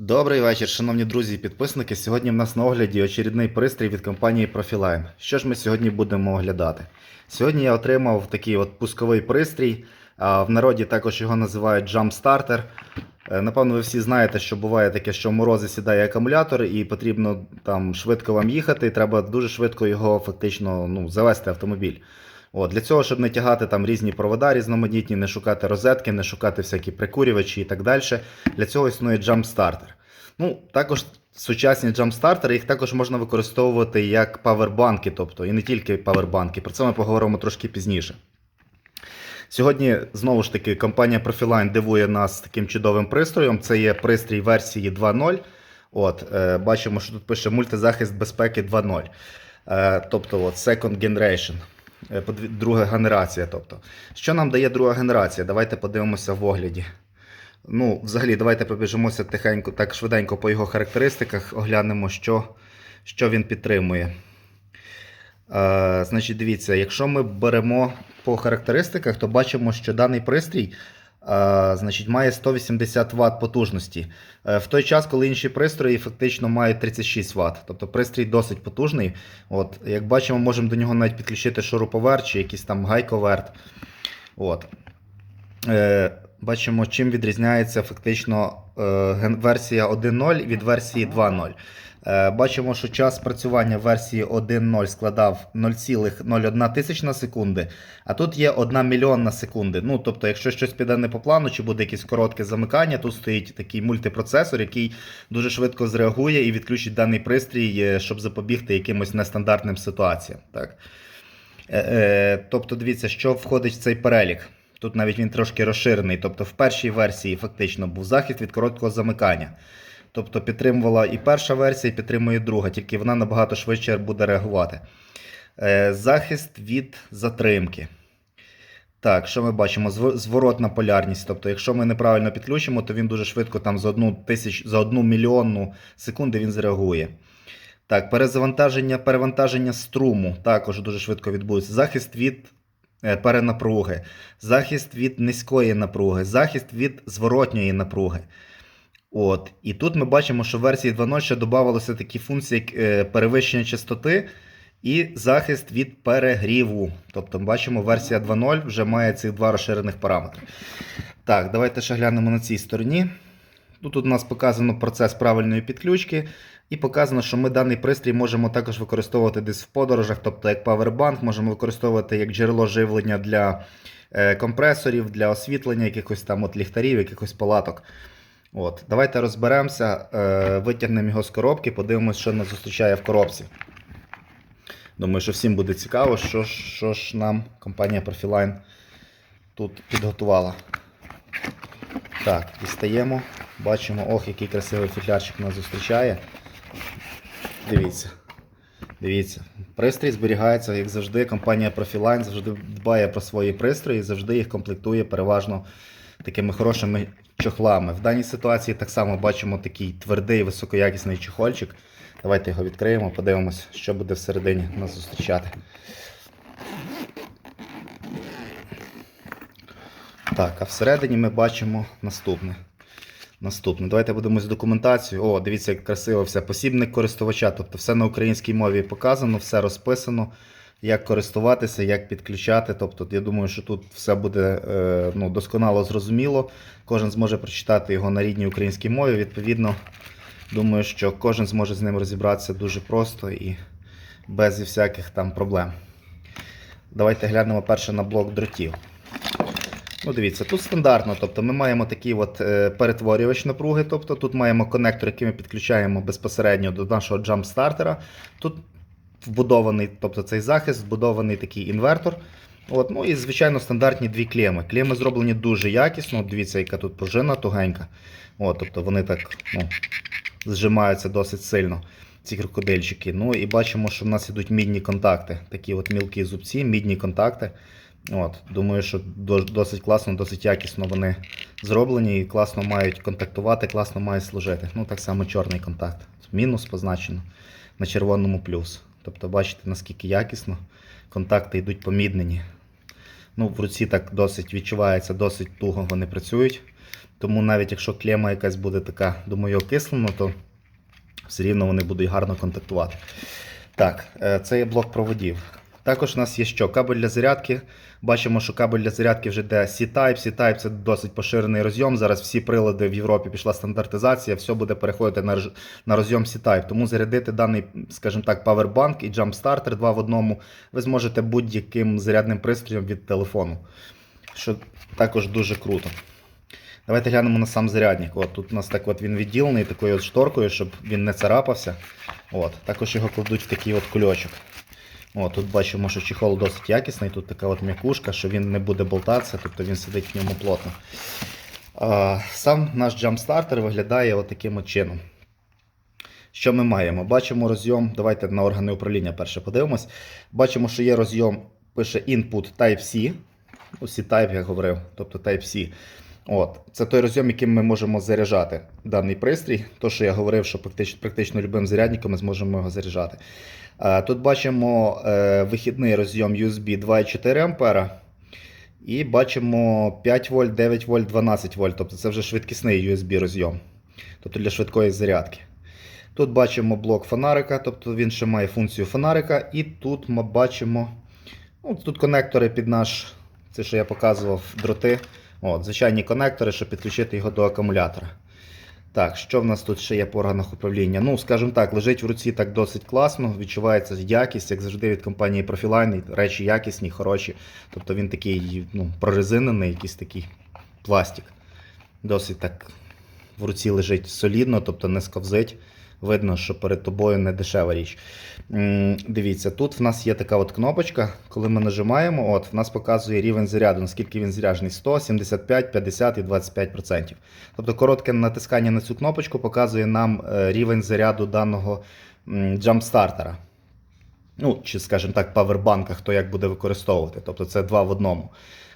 Добрий вечір, шановні друзі і підписники. Сьогодні в нас на огляді очередний пристрій від компанії Profiline. Що ж ми сьогодні будемо оглядати? Сьогодні я отримав такий от пусковий пристрій. В народі також його називають Jump Starter. Е, Напевно, ви всі знаєте, що буває таке, що в морози сідає акумулятор, і потрібно там швидко вам їхати, і треба дуже швидко його фактично ну, завести автомобіль. От, для цього, щоб не тягати там різні провода різноманітні, не шукати розетки, не шукати всякі прикурювачі і так далі. Для цього існує Jump Ну, також сучасні джамстартери, їх також можна використовувати як павербанки, тобто і не тільки павербанки. Про це ми поговоримо трошки пізніше. Сьогодні, знову ж таки, компанія Profiline дивує нас таким чудовим пристроєм. Це є пристрій версії 2.0. От, е, бачимо, що тут пише мультизахист безпеки 2.0. Е, тобто от, Second Generation. Е, Друга генерація. Тобто. Що нам дає друга генерація? Давайте подивимося в огляді. Ну, взагалі, давайте пробіжимося тихенько, так швиденько по його характеристиках, оглянемо, що, що він підтримує. Е, значить, дивіться, якщо ми беремо по характеристиках, то бачимо, що даний пристрій значить, має 180 Вт потужності. Е, в той час, коли інші пристрої фактично мають 36 Вт. Тобто пристрій досить потужний. От, як бачимо, можемо до нього навіть підключити шуруповерт чи якийсь там гайковерт. От. Е, бачимо, чим відрізняється фактично е, версія 1.0 від версії 2.0. Е, бачимо, що час спрацювання версії 1.0 складав 0,01 тисяч на секунди, а тут є 1 мільйон на секунди. Ну, тобто, якщо щось піде не по плану, чи буде якесь коротке замикання, тут стоїть такий мультипроцесор, який дуже швидко зреагує і відключить даний пристрій, е, щоб запобігти якимось нестандартним ситуаціям. Так? Е, тобто, дивіться, що входить в цей перелік. Тут навіть він трошки розширений. Тобто, в першій версії фактично був захист від короткого замикання. Тобто підтримувала і перша версія, і підтримує друга, тільки вона набагато швидше буде реагувати. Е, захист від затримки. Так, що ми бачимо? Зворотна полярність. Тобто, якщо ми неправильно підключимо, то він дуже швидко там за одну, тисяч, за одну мільйонну секунди він зреагує. Так, перезавантаження, перевантаження струму також дуже швидко відбудеться. Захист від е, перенапруги, захист від низької напруги, захист від зворотньої напруги. От. І тут ми бачимо, що в версії 2.0 ще додавалися такі функції, як е, перевищення частоти і захист від перегріву. Тобто, ми бачимо, версія 2.0 вже має цих два розширених параметри. Так, давайте ще глянемо на цій стороні. Тут у нас показано процес правильної підключки, і показано, що ми даний пристрій можемо також використовувати десь в подорожах, тобто як павербанк, можемо використовувати як джерело живлення для е, компресорів, для освітлення, якихось там от ліхтарів, якихось палаток. От, Давайте розберемося, е, витягнемо його з коробки, подивимося, що нас зустрічає в коробці. Думаю, що всім буде цікаво, що, ж- що ж нам компанія Profiline тут підготувала. Так, дістаємо. Бачимо, ох, який красивий фітлярчик нас зустрічає. Дивіться. Дивіться. Пристрій зберігається, як завжди. Компанія Profiline завжди дбає про свої пристрої, завжди їх комплектує переважно такими хорошими чохлами. В даній ситуації так само бачимо такий твердий, високоякісний чохольчик. Давайте його відкриємо, подивимось, що буде всередині нас зустрічати. Так, а всередині ми бачимо наступне. Наступне. Давайте подивимось документацію. О, дивіться, як красиво все. Посібник користувача. Тобто все на українській мові показано, все розписано, як користуватися, як підключати. Тобто, я думаю, що тут все буде е, ну, досконало зрозуміло. Кожен зможе прочитати його на рідній українській мові. Відповідно, думаю, що кожен зможе з ним розібратися дуже просто і без всяких там проблем. Давайте глянемо перше на блок дротів. Ну, дивіться, тут стандартно, тобто ми маємо такий от е, перетворювач напруги, тобто тут маємо конектор, який ми підключаємо безпосередньо до нашого джамп-стартера. Тут вбудований, тобто цей захист, вбудований такий інвертор. От, ну і, звичайно, стандартні дві клеми. Клеми зроблені дуже якісно. Дивіться, яка тут пружина тугенька. От, тобто вони так ну, зжимаються досить сильно, ці крокодильчики. Ну і бачимо, що в нас ідуть мідні контакти. Такі от мілкі зубці, мідні контакти. От, Думаю, що досить класно, досить якісно вони зроблені і класно мають контактувати, класно мають служити. Ну, так само чорний контакт. Мінус позначено на червоному плюс. Тобто, бачите, наскільки якісно контакти йдуть поміднені. Ну, в руці так досить відчувається, досить туго вони працюють. Тому навіть якщо клема якась буде така, думаю, окислена, то все рівно вони будуть гарно контактувати. Так, е, це є блок проводів. Також у нас є що? Кабель для зарядки. Бачимо, що кабель для зарядки вже йде C-Type. C-Type це досить поширений розйом. Зараз всі прилади в Європі пішла стандартизація, все буде переходити на, на розйом C-Type. Тому зарядити даний, скажімо так, Powerbank і Starter 2 в одному ви зможете будь-яким зарядним пристроєм від телефону. Що також дуже круто. Давайте глянемо на сам зарядник. От, тут у нас так от він відділений такою от шторкою, щоб він не царапався. От, також його кладуть в такий от кульочок. О, тут бачимо, що чехол досить якісний, тут така от м'якушка, що він не буде болтатися, тобто він сидить в ньому плотно. Сам наш джампстартер виглядає от таким от чином. Що ми маємо? Бачимо розйом. Давайте на органи управління перше подивимось. Бачимо, що є розйом, пише Input Type-C. Усі Type, я говорив, тобто Type-C. От. Це той розйом, яким ми можемо заряджати даний пристрій. То, що я говорив, що практично, практично любим зарядником ми зможемо його заряджати. Е, Тут бачимо е, вихідний розйом USB 2,4 А. І бачимо 5 вольт, 9 вольт, 12 вольт. Тобто це вже швидкісний USB розйом. Тобто для швидкої зарядки. Тут бачимо блок фонарика, тобто він ще має функцію фонарика. І тут ми бачимо ну, тут конектори під наш, це що я показував, дроти. От, звичайні конектори, щоб підключити його до акумулятора. Так, що в нас тут ще є по органах управління? Ну, скажімо так, лежить в руці так досить класно, відчувається якість, як завжди від компанії Profiline. Речі якісні, хороші. Тобто він такий ну, прорезинений, якийсь такий пластик. Досить так в руці лежить солідно, тобто не сковзить. Видно, що перед тобою не дешева річ. Дивіться, тут в нас є така от кнопочка. Коли ми нажимаємо, от, в нас показує рівень заряду, наскільки він заряджений 100, 75, 50 і 25%. Тобто коротке натискання на цю кнопочку показує нам е, рівень заряду даного джампстартера. Ну, чи, скажімо так, павербанка, хто як буде використовувати. Тобто це два в одному.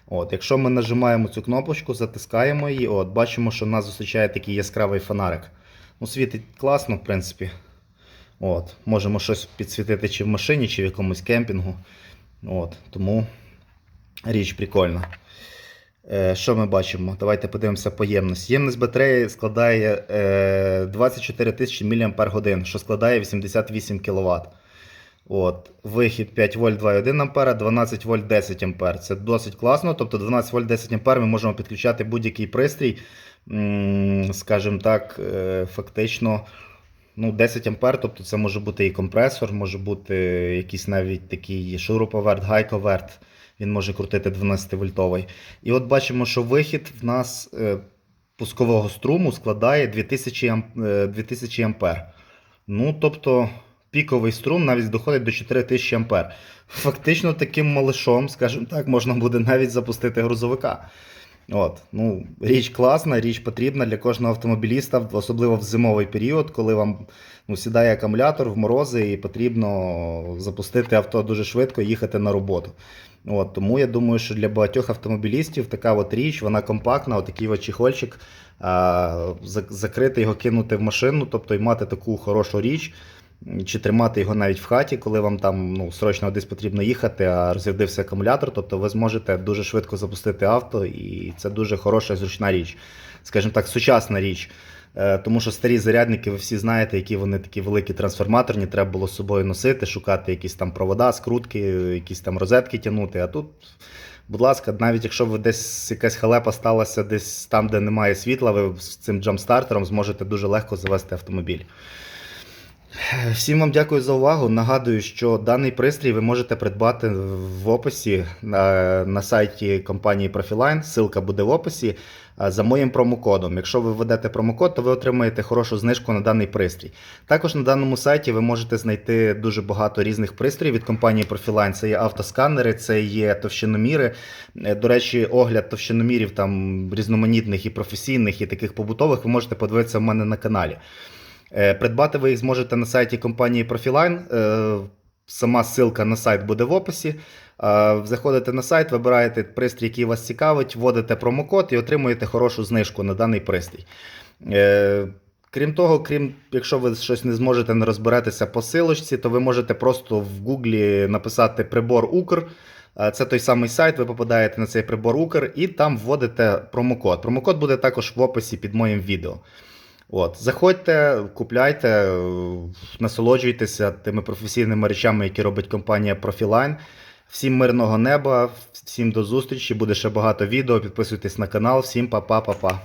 От, якщо ми нажимаємо цю кнопочку, затискаємо її, от, бачимо, що нас зустрічає такий яскравий фонарик. Ну, світить класно, в принципі. От, можемо щось підсвітити чи в машині, чи в якомусь кемпінгу. От, тому річ прикольна. Е, що ми бачимо? Давайте подивимося по ємності. Ємність батареї складає е, 24 тисячі мАч, що складає 88 кВт. От, вихід 5 вольт 2,1 А, 12 вольт 10 А. Це досить класно. Тобто 12 вольт 10 А ми можемо підключати будь-який пристрій, скажімо так, е, фактично ну, 10 А, тобто це може бути і компресор, може бути якийсь навіть такий шуруповерт, гайковерт. Він може крутити 12 вольтовий. І от бачимо, що вихід в нас е, пускового струму складає 2000 ам- е, 2000 ампер. Ну, тобто, піковий струм навіть доходить до 4000 ампер. Фактично таким малишом, скажімо так, можна буде навіть запустити грузовика. От, ну, річ класна, річ потрібна для кожного автомобіліста, особливо в зимовий період, коли вам ну, сідає акумулятор в морози і потрібно запустити авто дуже швидко і їхати на роботу. От, тому я думаю, що для багатьох автомобілістів така от річ, вона компактна, отакий от чехольчик, а, закрити його, кинути в машину, тобто і мати таку хорошу річ, чи тримати його навіть в хаті, коли вам там ну, срочно десь потрібно їхати, а розрядився акумулятор, тобто ви зможете дуже швидко запустити авто, і це дуже хороша зручна річ. Скажімо так, сучасна річ. Е, Тому що старі зарядники, ви всі знаєте, які вони такі великі трансформаторні, треба було з собою носити, шукати якісь там провода, скрутки, якісь там розетки тягнути. А тут, будь ласка, навіть якщо ви десь якась халепа сталася десь там, де немає світла, ви з цим джампстартером зможете дуже легко завести автомобіль. Всім вам дякую за увагу. Нагадую, що даний пристрій ви можете придбати в описі на, на сайті компанії Profiline. Ссылка буде в описі за моїм промокодом. Якщо ви введете промокод, то ви отримаєте хорошу знижку на даний пристрій. Також на даному сайті ви можете знайти дуже багато різних пристроїв від компанії Profiline. Це є автосканери, це є товщиноміри. Е, До речі, огляд товщиномірів там різноманітних і професійних, і таких побутових ви можете подивитися в мене на каналі. Е, Придбати ви їх зможете на сайті компанії Profiline. Е, Сама ссылка на сайт буде в описі. Е, Заходите на сайт, вибираєте пристрій, який вас цікавить, вводите промокод і отримуєте хорошу знижку на даний пристрій. Крім того, крім, якщо ви щось не зможете не розберетеся по силочці, то ви можете просто в Гуглі написати прибор Укр. Це той самий сайт, ви попадаєте на цей прибор Укр і там вводите промокод. Промокод буде також в описі під моїм відео. От, заходьте, купляйте, насолоджуйтеся тими професійними речами, які робить компанія Profiline. Всім мирного неба, всім до зустрічі, буде ще багато відео. Підписуйтесь на канал, всім па-па-па-па.